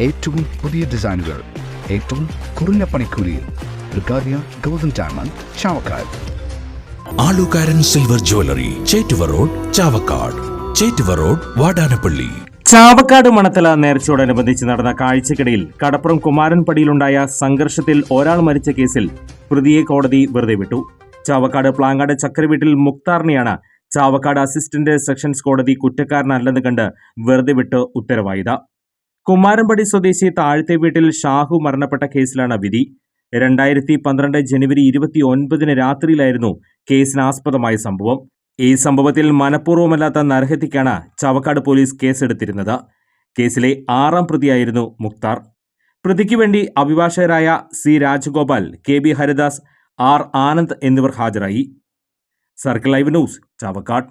ഏറ്റവും പുതിയ ഡിസൈനുകൾ ഏറ്റവും കുറഞ്ഞ പണിക്കൂലിയിൽ golden diamond Chavakkad. Alukkaran silver jewellery Chettuva road Chavakkad. Chettuva road Vadanappally. Chavakkad Manathala നേർച്ചയോടനുബന്ധിച്ച് നടന്ന കാഴ്ചക്കിടയിൽ കടപ്പുറം കുമാരൻപടിയിലുണ്ടായ സംഘർഷത്തിൽ ഒരാൾ മരിച്ച കേസിൽ പ്രതിയെ കോടതി വെറുതെ വിട്ടു. ചാവക്കാട് പ്ലാങ്ങാട് ചക്രവീട്ടിൽ മുക്താറിനെയാണ് ചാവക്കാട് അസിസ്റ്റന്റ് സെക്ഷൻസ് കോടതി കുറ്റക്കാരനല്ലെന്ന് കണ്ട് വെറുതെ വിട്ട് ഉത്തരവായത്. കുമാരൻപടി സ്വദേശി താഴത്തെ വീട്ടിൽ ഷാഹു മരണപ്പെട്ട കേസിലാണ് വിധി. രണ്ടായിരത്തി പന്ത്രണ്ട് ജനുവരി ഇരുപത്തി ഒൻപതിന് രാത്രിയിലായിരുന്നു കേസിനാസ്പദമായ സംഭവം. ഈ സംഭവത്തിൽ മനഃപൂർവമല്ലാത്ത നരഹത്യക്കാണ് ചവക്കാട് പോലീസ് കേസെടുത്തിരുന്നത്. കേസിലെ ആറാം പ്രതിയായിരുന്നു മുക്താർ. പ്രതിക്ക് വേണ്ടി അഭിഭാഷകരായ C Rajagopal K B Haridas R Anand എന്നിവർ ഹാജരായി. Circle live news Chavakkad.